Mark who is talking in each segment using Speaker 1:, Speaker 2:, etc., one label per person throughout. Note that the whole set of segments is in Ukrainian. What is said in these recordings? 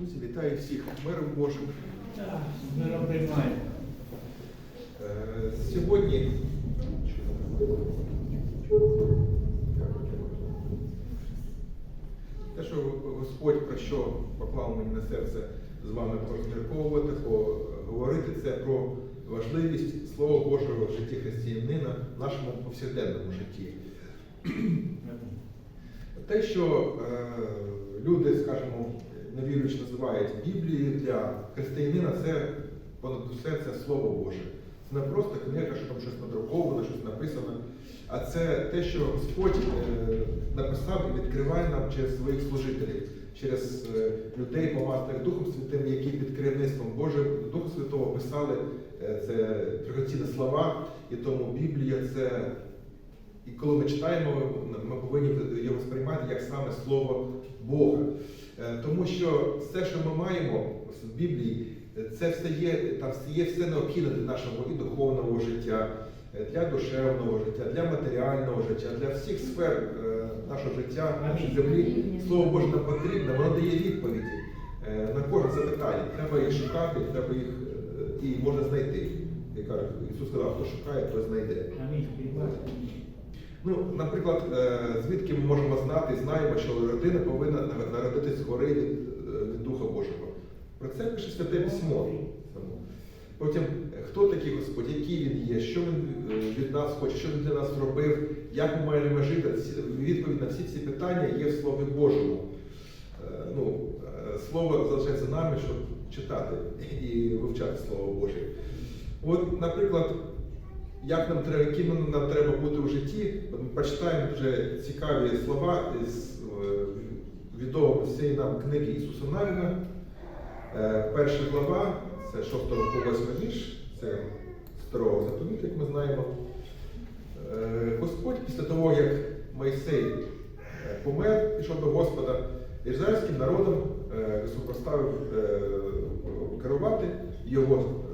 Speaker 1: Друзі, вітаю всіх миром Божим.
Speaker 2: Так, ми приймаємо.
Speaker 1: Е, Сьогодні. Те, що Господь про що поклав мені на серце з вами порозмірковувати, поговорити, це про важливість Слова Божого в житті християнина в нашому повсякденному житті. Те, що е, люди, скажімо, невіруючи називають Біблією для християнина, це понад усе це Слово Боже. Це не просто книга, що там щось надруковано, щось написано, а це те, що Господь е, написав і відкриває нам через своїх служителів, через е, людей, помазаних Духом Святим, які під керівництвом Божим Духа Святого писали е, це драгоцінні слова, і тому Біблія це. І коли ми читаємо, ми повинні його сприймати як саме Слово Бога. Е, Тому що все, що ми маємо в Біблії, це все є, там є все необхідне для нашого і духовного життя, е, для душевного життя, для матеріального життя, для всіх сфер е, нашого життя, нашої землі. Слово Боже нам потрібне, воно дає відповіді е, на кожне запитання. Треба їх шукати, треба їх е, і можна знайти. Як Ісус сказав, хто шукає, той знайде.
Speaker 2: Амінь.
Speaker 1: Ну, наприклад, е, звідки ми можемо знати, знаємо, що людина повинна народитись згори від, е, від Духа Божого. Про це пише Святе Письмо. Потім, хто такий Господь, який він є, що він е, від нас хоче, що він для нас зробив, як ми маємо жити. Відповідь на всі ці питання є в Слові Божому. Ну, слово залишається нами, щоб читати і вивчати Слово Боже. От, наприклад, як нам треба, яким нам треба бути у житті, От ми почитаємо вже цікаві слова з е, відомої нам книги Ісуса Навіна. Е, Перша глава, це 6 по 8 вірш, це старого заповіту, як ми знаємо. Е, Господь після того, як Мойсей помер, пішов до Господа, ізраїльським народом супроставив керувати його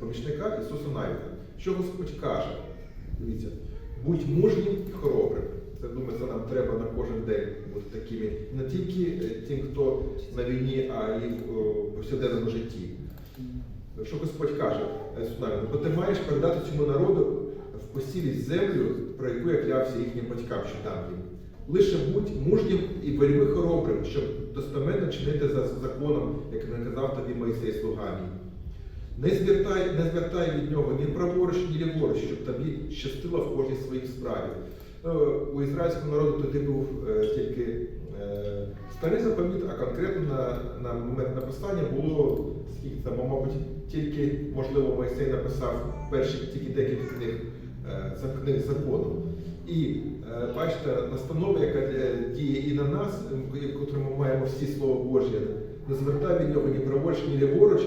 Speaker 1: помічника Ісуса Навіна. Що Господь каже? Дивіться, будь мужнім і хоробрим. Це думаю, це нам треба на кожен день бути такими, не тільки е, тим, хто на війні, а й в повсякденному житті. Що Господь каже Ісусу бо ти маєш передати цьому народу в посілість землю, про яку я клявся їхнім батькам, що дам їм. Лише будь мужнім і вельми хоробрим, щоб достоменно чинити за законом, як наказав тобі Моїсей слуга мій. Не звертай, не звертай від нього ні праворуч, ні ліворуч, щоб тобі щастило в кожній своїй справі. Е, У ізраїльського народу тоді був е, тільки е, старий заповіт, а конкретно на, на момент написання було скільки там, мабуть, тільки, можливо, Мойсей написав перші тільки декілька книг, книг закону. І бачите, настанова, яка діє і на нас, е, котру ми маємо всі слово Божє, не звертай від нього ні праворуч, ні ліворуч.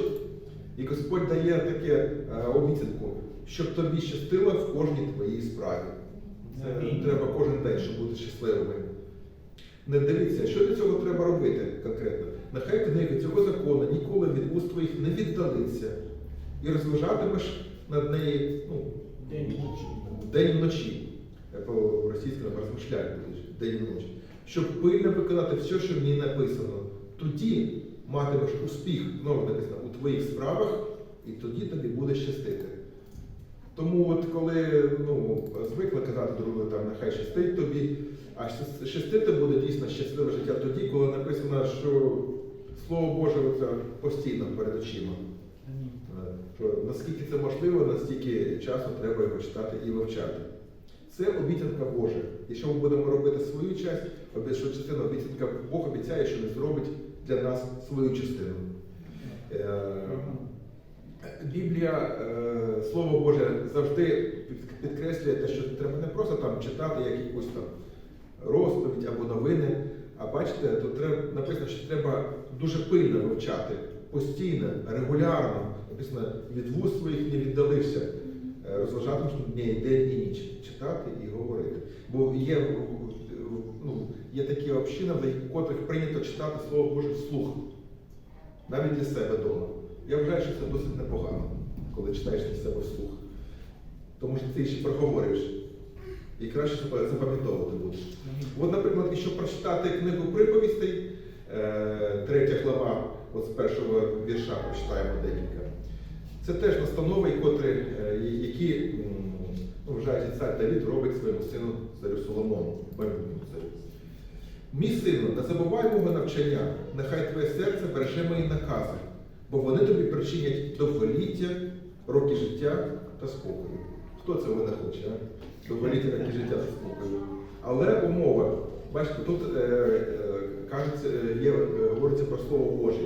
Speaker 1: І Господь дає таке е, обіцянку, щоб тобі щастило в кожній твоїй справі. Це треба кожен день, щоб бути щасливими. Не дивіться, що для цього треба робити конкретно. Нехай книги цього закону ніколи від уст твоїх не віддалиться. І розважатимеш над нею ну,
Speaker 2: День і
Speaker 1: вночі. Я по-російському розмишляю день і ночі. Щоб пильно виконати все, що в ній написано. Тоді матимеш успіх, знову написано, у твоїх справах, і тоді тобі буде щастити. Тому от коли ну, звикли казати другу, там нехай щастить тобі, а щастити буде дійсно щасливе життя тоді, коли написано, що Слово Боже це постійно перед очима. Е, що наскільки це можливо, настільки часу треба його читати і вивчати. Це обіцянка Божа. Якщо ми будемо робити свою часть, що частина обіцянка Бог обіцяє, що він зробить для нас свою частину. Е, Біблія, е, Слово Боже, завжди підкреслює те, що треба не просто там читати як якусь там розповідь або новини, а бачите, тут треба, написано, що треба дуже пильно вивчати, постійно, регулярно. Написано, від вуст своїх не віддалився, е, розважатимеш дні, день і ніч, читати і говорити. Бо є, ну, є такі общини, в котрих прийнято читати Слово Боже вслух, навіть для себе вдома. Я вважаю, що це досить непогано, коли читаєш для себе вслух. Тому що ти ще проговорюєш. І краще запам'ятовувати будеш. От, наприклад, якщо прочитати книгу приповістей, е, третя глава, от з першого вірша прочитаємо декілька. Це теж настанови, котрі, е, які ну, вважається цар Давід робить своєму сину царю Соломону, царю. Мій сину, не забувай мого навчання, нехай твоє серце береже мої накази, бо вони тобі причинять довголіття, роки життя та спокою. Хто це не хоче? А? Довголіття, роки життя та спокою. Але умова, бачите, тут е, е, е, є, е, говориться про слово Боже.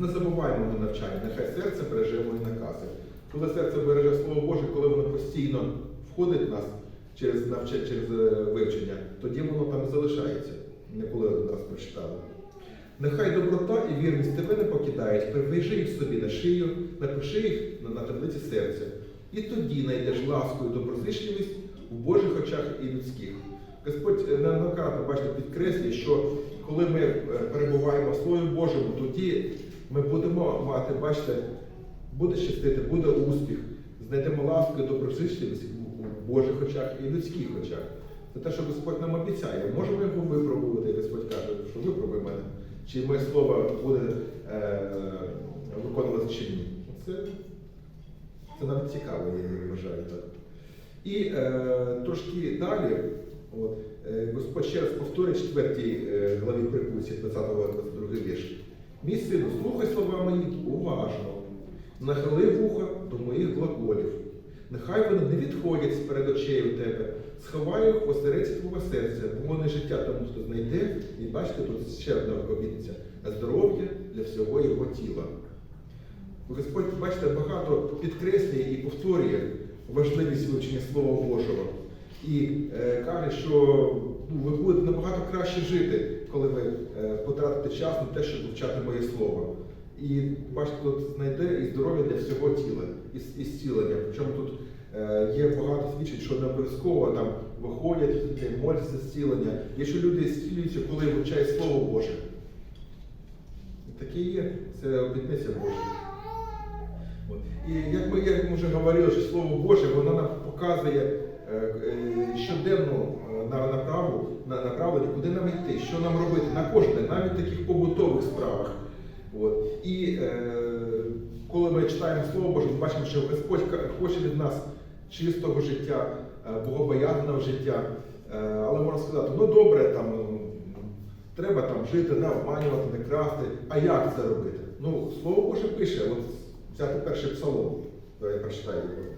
Speaker 1: Не, забувай мого навчання, нехай серце береже мої накази. Коли серце береже Слово Боже, коли воно постійно входить в нас через через е, вивчення, тоді воно там залишається, не коли один раз прочитали. Нехай доброта і вірність тебе не покидають, прив'яжи їх собі на шию, напиши їх на, на таблиці серця. І тоді знайдеш ласку і доброзичливість у Божих очах і людських. Господь е, неоднократно, бачите, підкреслює, що коли ми е, перебуваємо в Слові Божому, тоді ми будемо мати, бачите, буде щастити, буде успіх, знайдемо ласку і доброзичливість у Божих очах і людських очах. Це те, що Господь нам обіцяє. Можемо його випробувати, Господь каже, що випробуй мене. Чи моє слово буде е, виконуватися чи ні. Це, це навіть цікаво, я вважаю так. І е, трошки далі, от, е, Господь ще раз повторює 4 е, главі припусті 20-22 вірш. Мій сину, слухай слова мої уважно, нахили вуха до моїх глаголів. Нехай вони не відходять з перед очей у тебе, їх у твого серця, бо вони життя тому, хто знайде, і бачите, тут ще одна обітниця, здоров'я для всього його тіла. Господь, бачите, багато підкреслює і повторює важливість вивчення Слова Божого. І е, каже, що ну, ви будете набагато краще жити, коли ви е, потратите час на те, щоб вивчати моє слово. І бачите, тут знайде і здоров'я для всього тіла, і, і зцілення. Причому тут є багато свідчень, що не обов'язково там виходять, е, моляться зцілення. Є що люди зцілюються, коли вивчають Слово Боже. Таке є, це обітниця Божа. І як ми, як ми вже говорили, що Слово Боже, воно нам показує е, е, щоденну е, направу, направлення, куди нам йти, що нам робити на кожне, навіть в таких побутових справах. От. І е, коли ми читаємо Слово Боже, ми бачимо, що Господь хоче від нас чистого життя, е, богобоязного життя. Е, але можна сказати, ну добре, там, треба там жити, не обманювати, не красти. А як це робити? Ну, Слово Боже пише, от взяти перший псалом, я прочитаю його.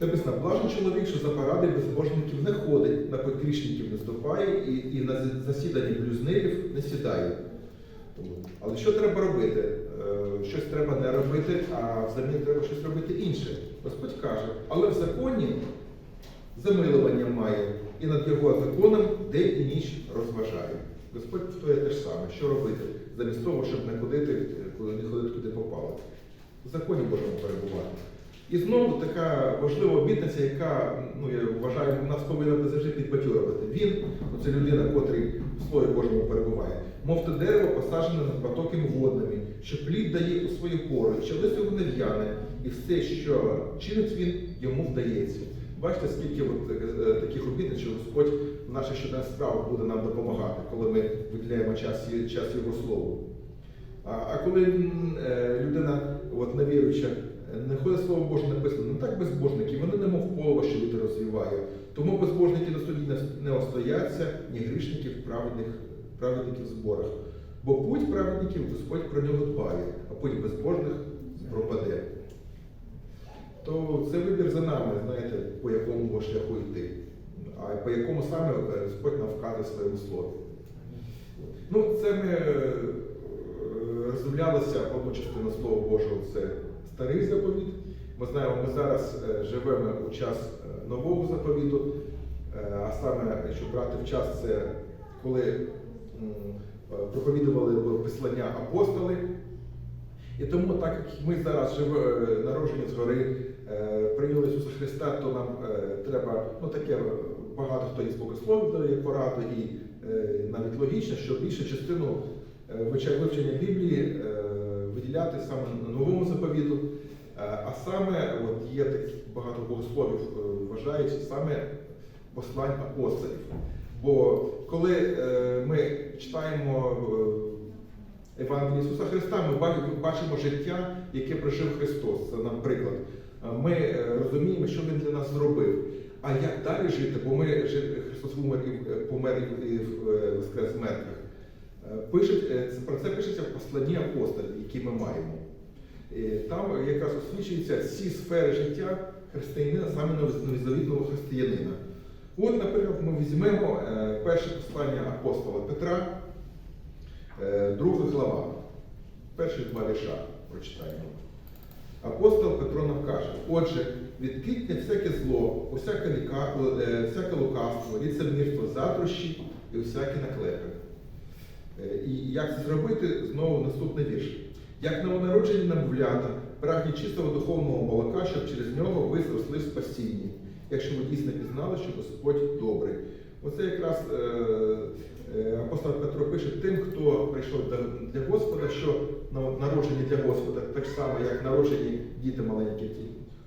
Speaker 1: Написано, блажен чоловік, що за поради безбожників не ходить, на погрішників не ступає і, і на засіданні блюзнирів не сідає. Але що треба робити? Е, Щось треба не робити, а взамін треба щось робити інше. Господь каже, але в законі замилування має, і над його законом день і ніч розважає. Господь повторює те ж саме, що робити, замість того, щоб не ходити, куди не ходити, куди попало. В законі Божому перебувати. І знову така важлива обітниця, яка, ну я вважаю, нас повинна завжди підбадьорювати. Він, це людина, котрий в Слові Божому перебуває, мов те дерево посаджене над потоками водними, що плід дає у свою пору, що лист його не в'яне, і все, що чинить він, йому вдається. Бачите, скільки от, е, таких обітниць, що Господь в наших щоденних справах буде нам допомагати, коли ми виділяємо час, час Його Слову. А, а коли е, людина от, невіруюча, не ходить слово Боже написано, ну так безбожники, вони немов полова, що вітер розвіває. Тому безбожники на суді не- остояться, ні грішників праведних, праведників зборах. Бо путь праведників Господь про нього дбає, а путь безбожних пропаде. То це вибір за нами, знаєте, по якому шляху йти, а по якому саме е, Господь нам вказує своєму слові. Ну, це ми е, роздивлялися одну частину Слова Божого, це старий заповіт. Ми знаємо, ми зараз е, живемо у час нового заповіту, а саме, якщо брати в час, це коли проповідували послання апостоли. І тому, так як ми зараз е, народжені згори, е, прийняли Ісуса Христа, то нам е, треба, ну таке багато хто із богословів дає пораду, і навіть логічно, що більшу частину вивчення Біблії виділяти саме на новому заповіту. Е, А саме, от є такі багато богословів вважають саме послань апостолів. Бо коли е, ми читаємо е, Евангеліє Ісуса Христа, ми бачимо життя, яке прожив Христос. Наприклад, ми е, розуміємо, що Він для нас зробив. А як далі жити? Бо ми Христос помер і воскрес мертвих. Е, е, це- про це пишеться в посланні апостолів, які ми маємо. Там якраз освічуються всі сфери життя християнина, саме новозавітного християнина. От, наприклад, ми візьмемо е, перше послання апостола Петра, е, друга глава, перші два вірша прочитаємо. Апостол Петро нам каже, отже, відкидьте всяке зло, усяке, ліка, е, всяке лукавство, ліцемірство, затрощі і усякі наклепи. І як це зробити, знову наступний вірш. Як новонароджені намовлята, прагні чистого духовного молока, щоб через нього ви зросли в спасінні, якщо ви дійсно пізнали, що Господь добрий. Оце якраз е, е, апостол Петро пише тим, хто прийшов для Господа, що на- народжені для Господа, так само, як народжені діти маленькі, ті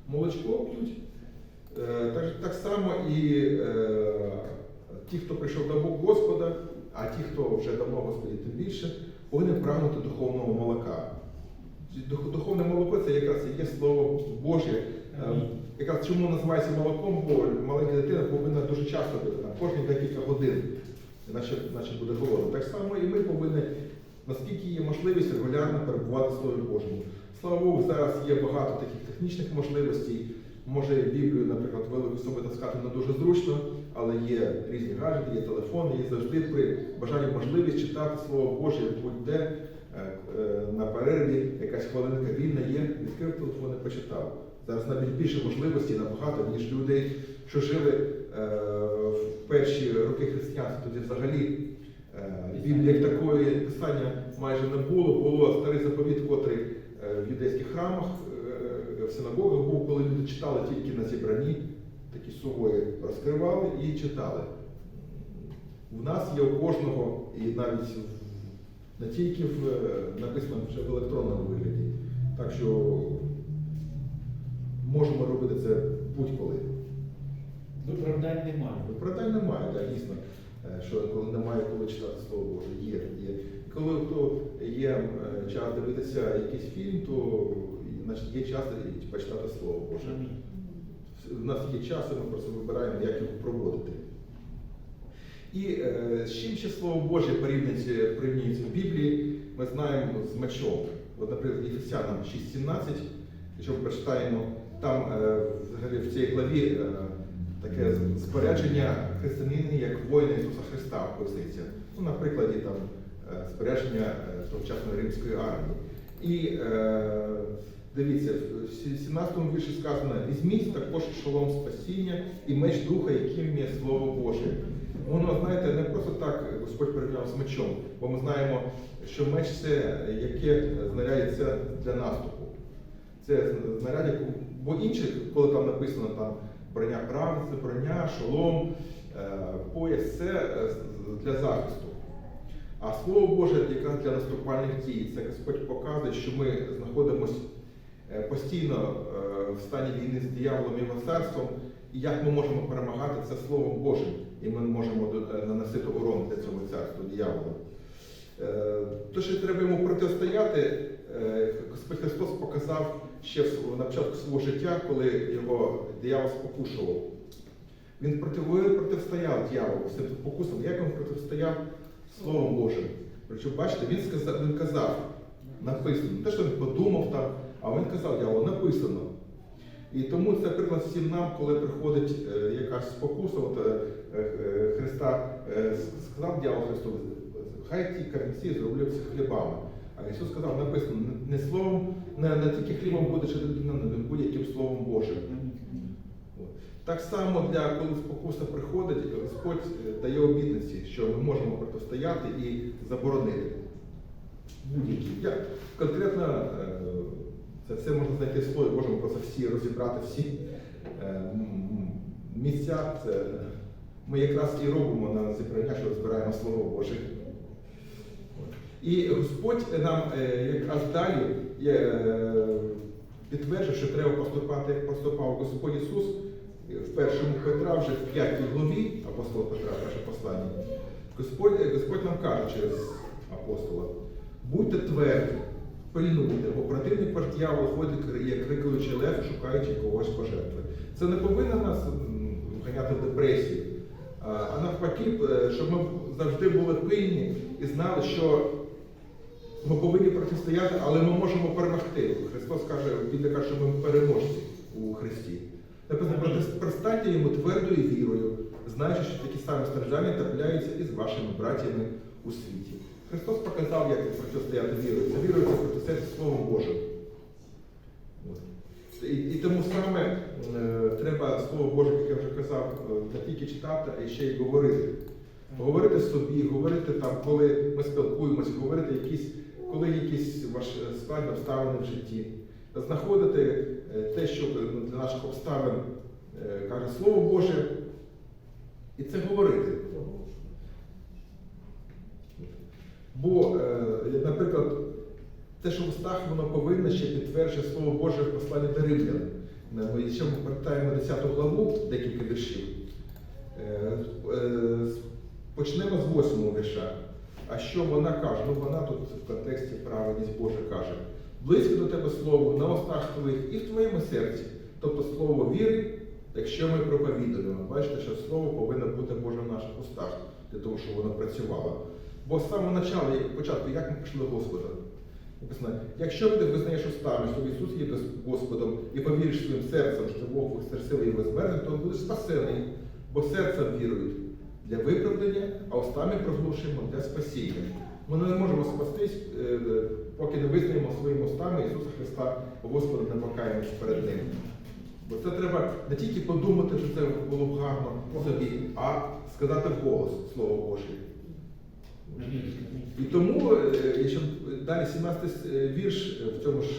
Speaker 1: молочко п'ють. Е, Так, само і ті, хто прийшов до Господа, а ті, хто вже давно Господі, тим більше, повинні прагнути духовного молока. Духовне молоко це якраз є слово Боже. Якраз чому називається молоком, бо маленька дитина повинна дуже часто бути, там, кожні декілька годин, наче, наче буде голодна. Так само і ми повинні, наскільки є можливість, регулярно перебувати Слові Божому. Слава Богу, зараз є багато таких технічних можливостей. Може, Біблію, наприклад, велику собі таскати не дуже зручно, але є різні гаджети, є телефони, є завжди при бажанні можливість читати Слово Боже будь-де е, е, на перерві, якась хвилинка вільна є, відкрив телефон і почитав. Зараз навіть більше можливостей набагато, ніж людей, що жили е, в перші роки християнства. Тоді взагалі е, Біблії як такої писання майже не було. Було старий заповіт, котрий е, в юдейських храмах, е, в синагогах був, коли люди читали тільки на зібранні, такі сувої розкривали і читали. У нас є у кожного, і навіть не тільки в, е, написано вже в електронному вигляді. Так що можемо робити це будь-коли.
Speaker 2: Виправдань немає.
Speaker 1: Виправдань немає, так, дійсно, е, що коли немає коли читати Слово Боже, є. є. Коли хто є е, час дивитися якийсь фільм, то значить, є час почитати Слово Боже. У нас є час, і ми просто вибираємо, як його проводити. І е, з чим ще Слово Боже порівнюється в Біблії, ми знаємо з мечом. От, наприклад, Єфесянам 6.17, якщо ми прочитаємо, там е, взагалі в цій главі е, таке спорядження християнина як воїна Ісуса Христа описується. Ну, на прикладі там е, спорядження тогочасної римської армії. І дивіться, в 17 му вірші сказано: візьміть також шолом спасіння і меч духа, яким є Слово Боже. Воно, знаєте, не просто так Господь порівняв з мечом, бо ми знаємо, що меч це яке знарядиться для наступу. Це знаряддя, бо інших, коли там написано там броня правди, це броня, шолом, е, пояс, це е, для захисту. А Слово Боже якраз для наступальних дій. Це Господь показує, що ми знаходимося е, постійно в стані війни з дияволом і його царством, і як ми можемо перемагати це Словом Божим, і ми можемо наносити урон для цього царства диявола. Е, То, що треба йому протистояти, е, Господь Христос показав ще на початку свого життя, коли його диявол спокушував. Він проти- протистояв дьяволу цим спокусом. Як він протистояв Словом Божим? Причому, бачите, він сказав, він казав, написано, не те, що він подумав там, а він казав дьяволу, написано. І тому це приклад всім нам, коли приходить е, якась спокуса, от, е, Христа сказав дьявол Христу, хай ті камінці зробляться хлібами. А Ісус сказав, написано, не, не словом, не, не тільки хлібом буде людина, але будь-яким словом Божим. Так само, для коли спокуса приходить, Господь е, дає обітниці, що ми можемо протистояти і заборонити. Будь-які. Конкретно е, це все можна знайти в слові Божому, просто всі розібрати всі е, місця. Це ми якраз і робимо на зібрання, що розбираємо Слово Боже. І Господь нам е, якраз далі е, підтверджує, що треба поступати, як поступав Господь Ісус в першому Петра, вже в п'ятій главі апостола Петра, перше послання, Господь, е, Господь нам каже через апостола, будьте тверді, пильнуйте, бо противник ваш дьявол ходить, як крикуючий лев, шукаючи когось пожертви. Це не повинно нас м, вганяти в депресію, а навпаки, е, щоб ми завжди були пильні і знали, що ми повинні протистояти, але ми можемо перемогти. Христос каже, Біблія каже, що ми переможці у Христі. Написано, «Проти- простаньте йому твердою вірою, знаючи, що такі самі страждання трапляються і з вашими братями у світі. Христос показав, як протистояти вірою. Це вірою це протистояти Словом Божим. І, і тому саме е, треба Слово Боже, як я вже казав, е, не тільки читати, а ще й говорити. Говорити собі, говорити там, коли ми спілкуємося, говорити якісь, коли якісь ваш складні обставини в житті. Знаходити е, те, що ну, для наших обставин е, каже Слово Боже, і це говорити. Бо, е, наприклад, те, що в устах воно повинно ще підтверджує Слово Боже в посланні до римлян. Е, Ми ще ми прочитаємо 10 главу, декілька віршів. Е, е, Почнемо з 8 вірша. А що вона каже? Ну вона тут в контексті праведність Божа каже. Близько до тебе слово на устах твоїх і в твоєму серці. Тобто слово віри, якщо ми проповідуємо. Бачите, що слово повинно бути Боже в наших устах, для того, щоб воно працювало. Бо з самого початку, початку, як ми пішли до Господа? Написано, якщо ти визнаєш устами, що Ісус є Господом і повіриш своїм серцем, що Бог воскресив його з то будеш спасений, бо серцем вірують для виправдання, а устами проголошуємо для спасіння. Ми не можемо спастись, е, поки не визнаємо своїми устами Ісуса Христа Господом, не покаємось перед Ним. Бо це треба не тільки подумати, що це було б гарно собі, а сказати вголос Слово Боже. І тому, е, якщо далі 17 е, вірш в цьому ж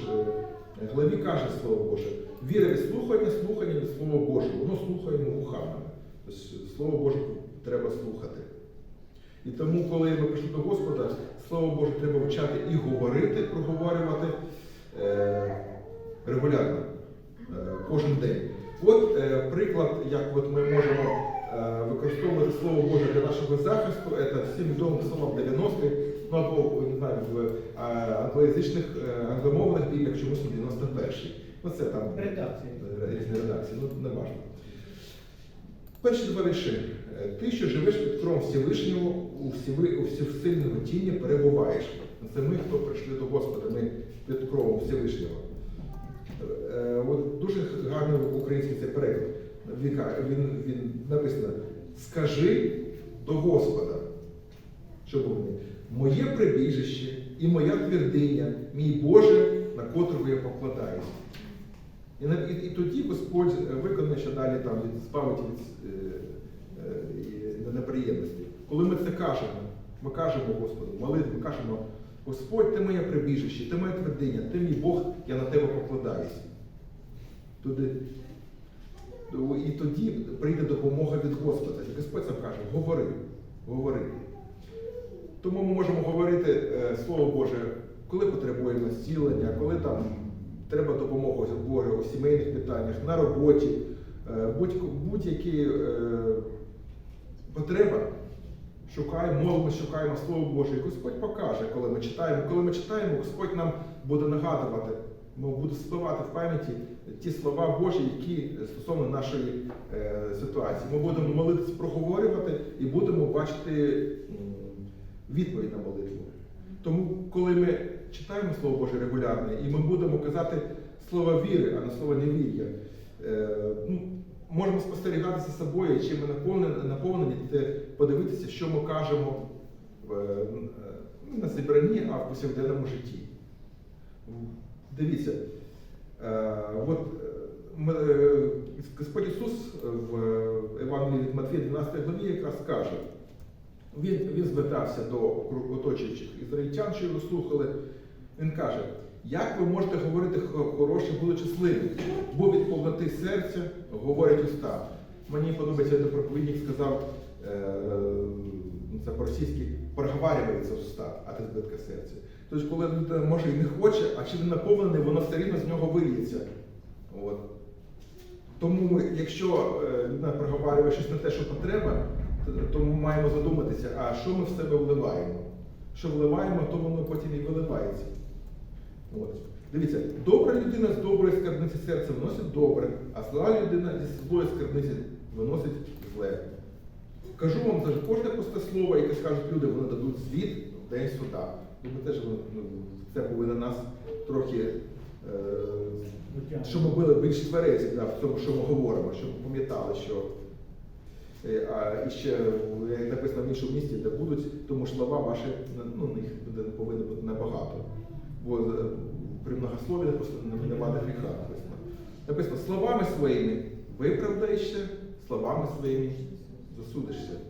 Speaker 1: главі каже Слово Боже, віра від слухання, слухання від Слова Божого. Воно слухаємо вухами. Тобто Слово Боже треба слухати. І тому, коли ми прийшли до Господа, Слово Боже треба вчати і говорити, проговорювати е, регулярно, е, кожен день. От е, приклад, як от ми можемо е, використовувати Слово Боже для нашого захисту, це всім відомим псалом 90 ну або не знаю, в е, англоязичних е, англомовних бібліях чомусь 91-й. Ну це там
Speaker 2: Редакція.
Speaker 1: е, різні редакції, ну не важливо. Перші два вірші. Е, Ти, що живеш під кровом Всевишнього, у всесильному тіні перебуваєш. Це ми, хто прийшли до Господа, ми під кровом Всевишнього. Е, От дуже гарний український цей переклад. Він, він, написано: Скажи до Господа, що? Моє прибіжище і моя твердиня, мій Боже, на котрого я покладаюсь. І, і, і тоді Господь е, виконає, що далі там від збавить від неприємності. Коли ми це кажемо, ми кажемо Господу, молитву, кажемо, Господь, ти моє прибіжище, ти моя твердиня, ти мій Бог, я на тебе покладаюсь. Туди. Ну, І тоді прийде допомога від Господа. І Господь сам каже, говори, говори. Тому ми можемо говорити е, Слово Боже, коли потребуємо зцілення, коли там треба допомога Божа у сімейних питаннях, на роботі, е, будь- будь-які е, потреба. Шукаємо, молимося, шукаємо Слово Боже. І Господь покаже, коли ми читаємо. Коли ми читаємо, Господь нам буде нагадувати, буде спливати в пам'яті ті слова Божі, які стосовно нашої е, ситуації. Ми будемо молитися, проговорювати і будемо бачити відповідь на молитву. Тому, коли ми читаємо Слово Боже регулярно, і ми будемо казати слово віри, а не слово невір'я, е, ну, можемо спостерігати за собою, чи ми наповнені, наповнені подивитися, що ми кажемо е, не на зібранні, а в повсякденному житті. Дивіться, е, от е, Господь Ісус в Евангелії від Матфія 12 главі якраз каже, він, він звертався до оточуючих ізраїльтян, що його слухали. Він каже, як ви можете говорити хо- хороше, будучи злими? Бо від повноти серця говорять уста. Мені подобається, один проповідник сказав, е, ну, це по-російськи, проговарюється уста, а ти збитка серця. Тобто, коли людина може і не хоче, а чи він наповнений, воно все рівно з нього виліється. От. Тому, якщо е, людина проговорює щось не те, що потреба, то ми маємо задуматися, а що ми в себе вливаємо. Що вливаємо, то воно потім і виливається. От. Дивіться, добра людина з доброї скарбниці серця виносить добре, а зла людина зі злої скарбниці виносить зле. Кажу вам, даже кожне пусте слово, яке скажуть люди, вони дадуть звіт в день суда. Тому теж ну, це повинно нас трохи, е, щоб ми були більш тверезі да, в тому, що ми говоримо, щоб ми пам'ятали, що е, а, і ще як написано в іншому місці, де будуть, тому слова ваші, ну, їх буде- повинно бути набагато. Бо е, при многослові написано не винувати гріха написано. Написано словами своїми виправдаєшся, словами своїми засудишся.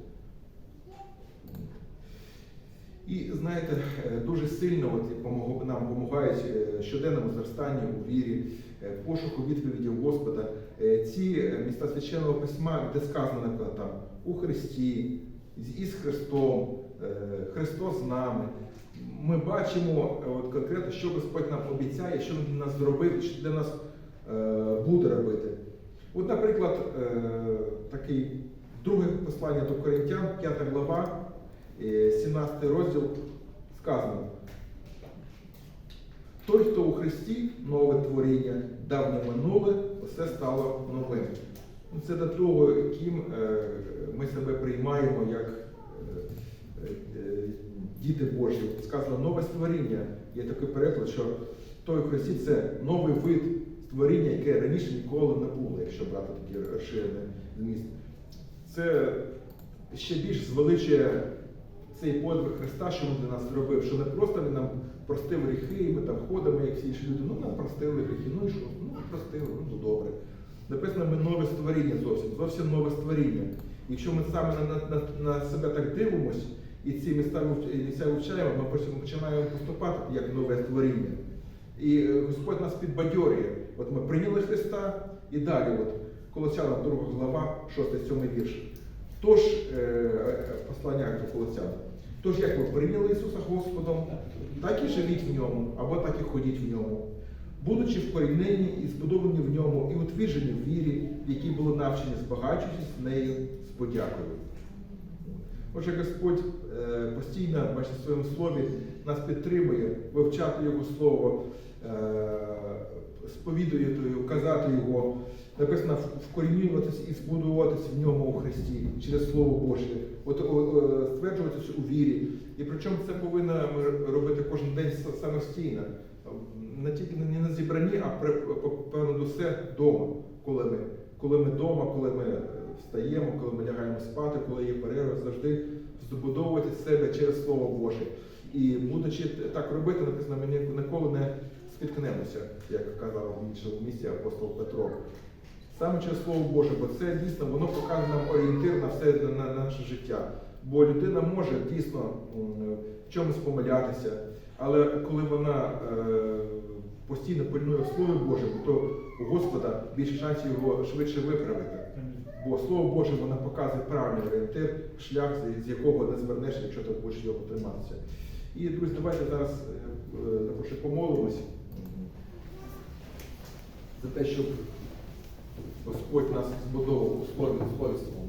Speaker 1: І знаєте, е, дуже сильно от, нам допомагають е, щоденному зростанню у вірі, е, пошуку відповіді Господа. Е, Ці міста священного письма, де сказано, наприклад, там у Христі, із Христом, Христос з нами. Ми бачимо е, от, конкретно, що Господь нам обіцяє, що Він нас зробив, що для нас е, буде робити. От, наприклад, е, такий друге послання до Коринтян, 5 глава, е, 17 розділ сказано. Той, хто у Христі, нове творіння, давнє минуле, усе стало новим. Це до того, ким е, ми себе приймаємо як е, е, діти Божі. Сказано нове створіння. Є такий переклад, що той Христі це новий вид створіння, яке раніше ніколи не було, якщо брати такий розширений зміст. Це ще більш звеличує цей подвиг Христа, що Він для нас зробив, що не просто Він нам простив гріхи, і ми там ходимо, як всі інші люди, ну нам простили гріхи, ну і що? Ну простили, ну добре. Написано, ми нове створіння зовсім, зовсім нове створіння. Якщо ми саме на, на, на, себе так дивимося і ці міста місця вивчаємо, ми потім починаємо поступати як нове створіння. І е, Господь нас підбадьорює. От ми прийняли Христа і далі, от Колосянам 2 глава, 6-7 вірш. Тож, е, е, послання до Колосян. Тож, як ви прийняли Ісуса Господом, так і живіть в ньому, або так і ходіть в ньому, будучи вкорінені і збудовані в ньому, і утверджені в вірі, в якій були навчені, збагачуючись в неї з подякою. Отже, Господь е, постійно бачите, в своєму слові нас підтримує вивчати Його слово, е, сповідувати його, казати Його. Написано в- вкорінюватись і збудуватись в ньому у Христі через Слово Боже, от, стверджуватися у вірі. І причому це повинно робити кожен день самостійно. Не тільки не на зібранні, а певно до все вдома, коли ми, коли ми вдома, коли ми встаємо, коли ми лягаємо спати, коли є перерва, завжди збудовувати себе через Слово Боже. І будучи так робити, написано, ми ніколи не спіткнемося, як казав в іншому місці апостол Петро. Саме через Слово Боже, бо це дійсно воно показує нам орієнтир на все на, на наше життя. Бо людина може дійсно в чомусь помилятися, але коли вона е, постійно пильнує в Слові Божому, то у Господа більше шансів його швидше виправити. Бо Слово Боже воно показує правильний орієнтир, шлях, з- якого не звернеш, якщо ти хочеш його триматися. І, друзі, давайте зараз е, е, також помолимось за те, щоб Господь нас збудовував у слові, слові.